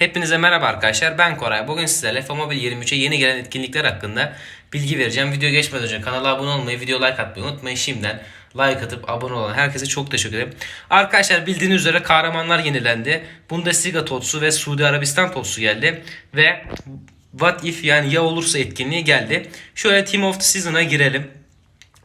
Hepinize merhaba arkadaşlar. Ben Koray. Bugün sizlerle FAMobil 23'e yeni gelen etkinlikler hakkında bilgi vereceğim. Video geçmeden önce kanala abone olmayı, video like atmayı unutmayın. Şimdiden like atıp abone olan herkese çok teşekkür ederim. Arkadaşlar bildiğiniz üzere kahramanlar yenilendi. Bundesliga TOTS'u ve Suudi Arabistan TOTS'u geldi. Ve What If yani ya olursa etkinliği geldi. Şöyle Team of the Season'a girelim.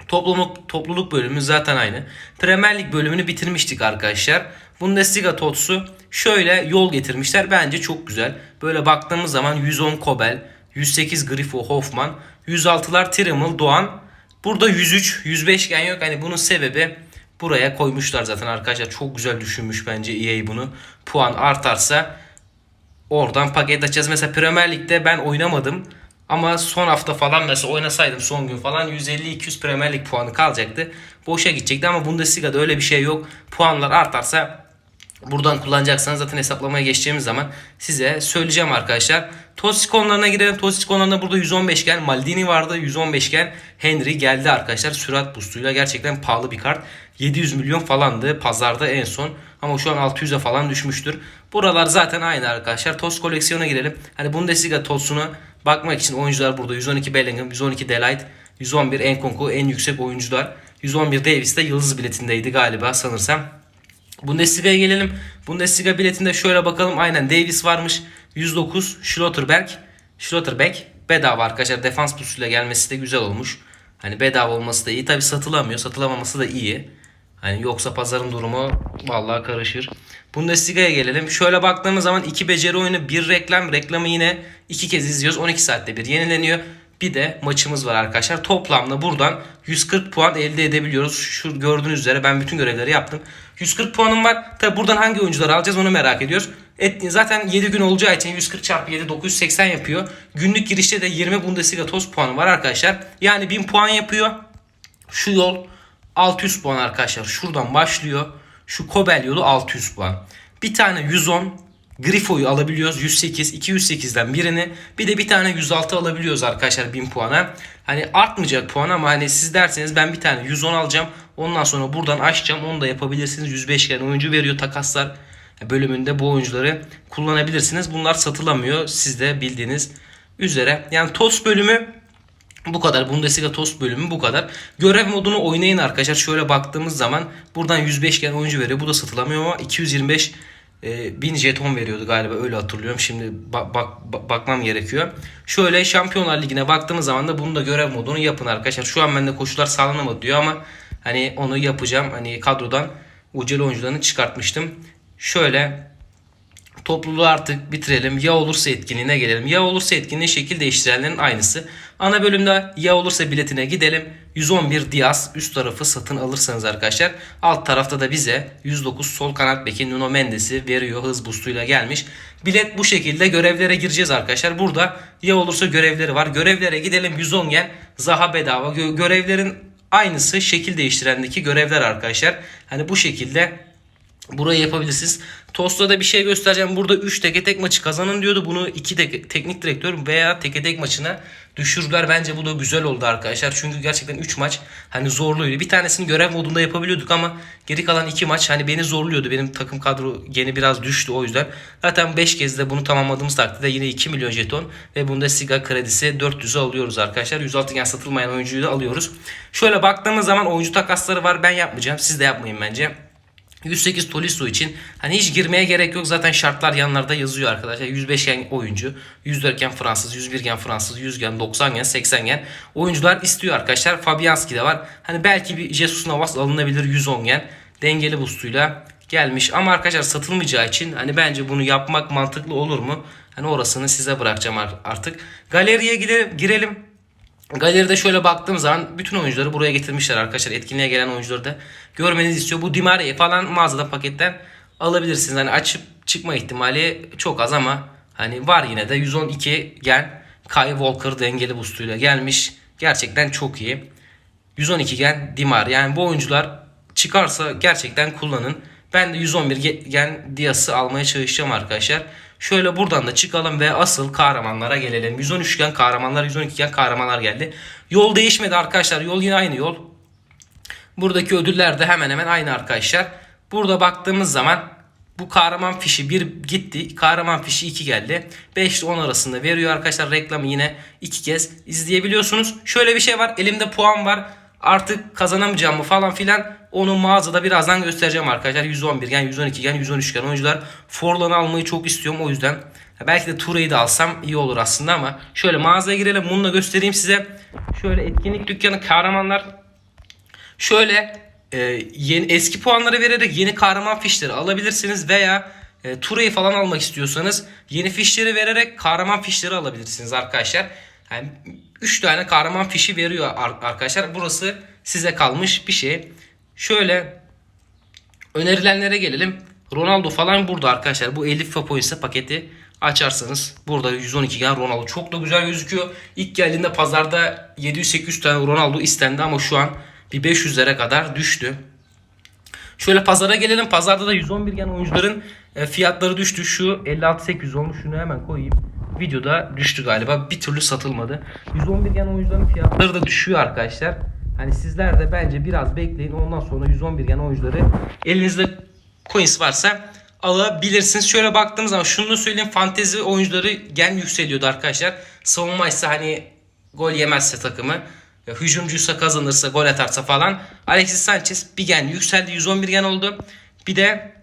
Topluluk, topluluk bölümü zaten aynı. Premier Lig bölümünü bitirmiştik arkadaşlar. Bundesliga TOTS'u şöyle yol getirmişler. Bence çok güzel. Böyle baktığımız zaman 110 Kobel, 108 Grifo Hoffman, 106'lar Trimmel, Doğan. Burada 103, 105 gen yok. Hani bunun sebebi buraya koymuşlar zaten arkadaşlar. Çok güzel düşünmüş bence EA bunu. Puan artarsa oradan paket açacağız. Mesela Premier Lig'de ben oynamadım. Ama son hafta falan mesela oynasaydım son gün falan 150-200 Premier Lig puanı kalacaktı. Boşa gidecekti ama Bundesliga'da öyle bir şey yok. Puanlar artarsa buradan kullanacaksanız zaten hesaplamaya geçeceğimiz zaman size söyleyeceğim arkadaşlar. Tosis konularına girelim. Tosis konularında burada 115 gen. Maldini vardı 115 gen. Henry geldi arkadaşlar. Sürat boostuyla gerçekten pahalı bir kart. 700 milyon falandı pazarda en son. Ama şu an 600'e falan düşmüştür. Buralar zaten aynı arkadaşlar. TOS koleksiyona girelim. Hani Bundesliga TOS'unu bakmak için oyuncular burada. 112 Bellingham, 112 Delight, 111 Enkunku en yüksek oyuncular. 111 Davis de yıldız biletindeydi galiba sanırsam. Bundesliga'ya gelelim. Bundesliga biletinde şöyle bakalım. Aynen Davis varmış. 109 Schlotterberg. Schlotterbeck bedava arkadaşlar. Defans pusuyla gelmesi de güzel olmuş. Hani bedava olması da iyi. Tabi satılamıyor. Satılamaması da iyi. Hani yoksa pazarın durumu vallahi karışır. Bundesliga'ya gelelim. Şöyle baktığımız zaman iki beceri oyunu, bir reklam. Reklamı yine iki kez izliyoruz. 12 saatte bir yenileniyor. Bir de maçımız var arkadaşlar. Toplamda buradan 140 puan elde edebiliyoruz. Şu gördüğünüz üzere ben bütün görevleri yaptım. 140 puanım var. Tabi buradan hangi oyuncuları alacağız onu merak ediyoruz. Et, zaten 7 gün olacağı için 140 çarpı 7 980 yapıyor. Günlük girişte de 20 Bundesliga toz puanı var arkadaşlar. Yani 1000 puan yapıyor. Şu yol 600 puan arkadaşlar. Şuradan başlıyor. Şu Kobel yolu 600 puan. Bir tane 110 Grifo'yu alabiliyoruz 108, 208'den birini. Bir de bir tane 106 alabiliyoruz arkadaşlar 1000 puana. Hani artmayacak puan ama hani siz derseniz ben bir tane 110 alacağım. Ondan sonra buradan açacağım. Onu da yapabilirsiniz. 105 gen oyuncu veriyor takaslar bölümünde bu oyuncuları kullanabilirsiniz. Bunlar satılamıyor. Siz de bildiğiniz üzere. Yani TOS bölümü bu kadar. Bundesliga TOS bölümü bu kadar. Görev modunu oynayın arkadaşlar. Şöyle baktığımız zaman buradan 105 gen oyuncu veriyor. Bu da satılamıyor ama 225 e, 1000 jeton veriyordu galiba öyle hatırlıyorum. Şimdi bak, bak- bakmam gerekiyor. Şöyle Şampiyonlar Ligi'ne baktığımız zaman da bunu da görev modunu yapın arkadaşlar. Şu an bende koşular sağlanamadı diyor ama hani onu yapacağım. Hani kadrodan uceli oyuncularını çıkartmıştım. Şöyle topluluğu artık bitirelim. Ya olursa etkinliğine gelelim. Ya olursa etkinliği şekil değiştirenlerin aynısı. Ana bölümde ya olursa biletine gidelim. 111 Diaz üst tarafı satın alırsanız arkadaşlar. Alt tarafta da bize 109 sol kanat beki Nuno Mendes'i veriyor. Hız boostuyla gelmiş. Bilet bu şekilde görevlere gireceğiz arkadaşlar. Burada ya olursa görevleri var. Görevlere gidelim 110 yen Zaha bedava. Gö- görevlerin aynısı şekil değiştirendeki görevler arkadaşlar. Hani bu şekilde Burayı yapabilirsiniz. Tosta da bir şey göstereceğim. Burada 3 teke tek maçı kazanın diyordu. Bunu 2 tek, teknik direktör veya teke tek maçına düşürdüler. Bence bu da güzel oldu arkadaşlar. Çünkü gerçekten 3 maç hani zorluydu. Bir tanesini görev modunda yapabiliyorduk ama geri kalan 2 maç hani beni zorluyordu. Benim takım kadro yeni biraz düştü o yüzden. Zaten 5 kez de bunu tamamladığımız takdirde yine 2 milyon jeton ve Bundesliga kredisi 400'ü alıyoruz arkadaşlar. 106 gen satılmayan oyuncuyu da alıyoruz. Şöyle baktığımız zaman oyuncu takasları var. Ben yapmayacağım. Siz de yapmayın bence. 108 Tolisso için hani hiç girmeye gerek yok zaten şartlar yanlarda yazıyor arkadaşlar. 105 gen oyuncu, 104 gen Fransız, 101 gen Fransız, 100 gen, 90 gen, 80 gen oyuncular istiyor arkadaşlar. Fabianski de var. Hani belki bir Jesus Navas alınabilir 110 gen dengeli boostuyla gelmiş ama arkadaşlar satılmayacağı için hani bence bunu yapmak mantıklı olur mu? Hani orasını size bırakacağım ar- artık. Galeriye gidelim, girelim. Galeride şöyle baktığım zaman bütün oyuncuları buraya getirmişler arkadaşlar. Etkinliğe gelen oyuncuları da görmenizi istiyor. Bu Dimaria'yı falan mağazada paketten alabilirsiniz. Hani açıp çıkma ihtimali çok az ama hani var yine de 112 gen Kai Walker dengeli boostuyla gelmiş. Gerçekten çok iyi. 112 gen Dimar. Yani bu oyuncular çıkarsa gerçekten kullanın. Ben de 111 ge- gen Dias'ı almaya çalışacağım arkadaşlar. Şöyle buradan da çıkalım ve asıl kahramanlara gelelim. 113 gen kahramanlar, 112 gen kahramanlar geldi. Yol değişmedi arkadaşlar. Yol yine aynı yol. Buradaki ödüller de hemen hemen aynı arkadaşlar. Burada baktığımız zaman Bu kahraman fişi 1 gitti. Kahraman fişi 2 geldi. 5 ile 10 arasında veriyor arkadaşlar. Reklamı yine 2 kez izleyebiliyorsunuz. Şöyle bir şey var. Elimde puan var. Artık kazanamayacağım mı falan filan. Onu mağazada birazdan göstereceğim arkadaşlar. 111 gen, 112 gen, 113 gen oyuncular Forlan'ı almayı çok istiyorum. O yüzden belki de Ture'yi de alsam iyi olur aslında ama şöyle mağazaya girelim. Bunu da göstereyim size. Şöyle etkinlik dükkanı kahramanlar Şöyle e, yeni eski puanları vererek yeni kahraman fişleri alabilirsiniz veya e, Ture'yi falan almak istiyorsanız yeni fişleri vererek kahraman fişleri alabilirsiniz arkadaşlar. Yani 3 tane kahraman fişi veriyor ar- arkadaşlar. Burası size kalmış bir şey. Şöyle önerilenlere gelelim. Ronaldo falan burada arkadaşlar. Bu 50 FIFA Points'e paketi açarsanız burada 112 gen Ronaldo çok da güzel gözüküyor. İlk geldiğinde pazarda 700-800 tane Ronaldo istendi ama şu an bir 500'lere kadar düştü. Şöyle pazara gelelim. Pazarda da 111 gen oyuncuların e, fiyatları düştü. Şu 56-800 olmuş. Şunu hemen koyayım. Videoda düştü galiba. Bir türlü satılmadı. 111 gen oyuncuların fiyatları da düşüyor arkadaşlar. Hani sizler de bence biraz bekleyin. Ondan sonra 111 gen oyuncuları elinizde coins varsa alabilirsiniz. Şöyle baktığımız zaman şunu da söyleyeyim. Fantezi oyuncuları gen yükseliyordu arkadaşlar. Savunma ise hani gol yemezse takımı ya hücumcuysa kazanırsa gol atarsa falan. Alexis Sanchez bir gen yükseldi 111 gen oldu. Bir de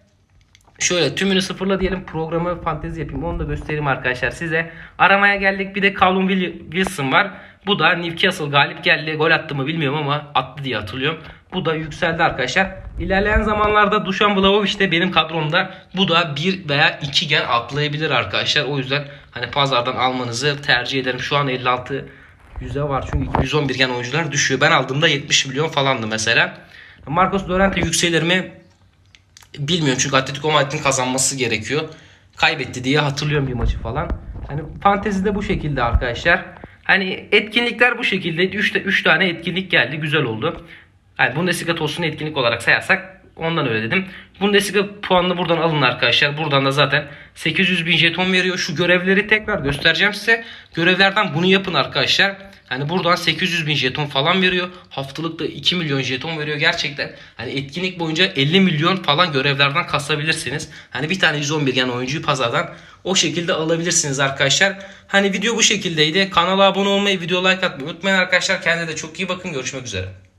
şöyle tümünü sıfırla diyelim programı fantezi yapayım onu da göstereyim arkadaşlar size. Aramaya geldik bir de Callum Wilson var. Bu da Newcastle galip geldi. Gol attı mı bilmiyorum ama attı diye hatırlıyorum. Bu da yükseldi arkadaşlar. İlerleyen zamanlarda Dušan Vlahovic de benim kadromda. Bu da bir veya iki gen atlayabilir arkadaşlar. O yüzden hani pazardan almanızı tercih ederim. Şu an 56 yüze var çünkü 111 gen oyuncular düşüyor. Ben aldığımda 70 milyon falandı mesela. Marcos Llorente yükselir mi bilmiyorum çünkü Atletico Madrid'in kazanması gerekiyor. Kaybetti diye hatırlıyorum bir maçı falan. Hani fantezi de bu şekilde arkadaşlar. Hani etkinlikler bu şekilde. 3 3 tane etkinlik geldi. Güzel oldu. Yani Bundesliga tosunu etkinlik olarak sayarsak ondan öyle dedim. Bundesliga puanını buradan alın arkadaşlar. Buradan da zaten 800 bin jeton veriyor. Şu görevleri tekrar göstereceğim size. Görevlerden bunu yapın arkadaşlar. Hani buradan 800 bin jeton falan veriyor. Haftalıkta 2 milyon jeton veriyor. Gerçekten hani etkinlik boyunca 50 milyon falan görevlerden kasabilirsiniz. Hani bir tane 111 gen oyuncuyu pazardan o şekilde alabilirsiniz arkadaşlar. Hani video bu şekildeydi. Kanala abone olmayı, video like atmayı unutmayın arkadaşlar. Kendinize de çok iyi bakın. Görüşmek üzere.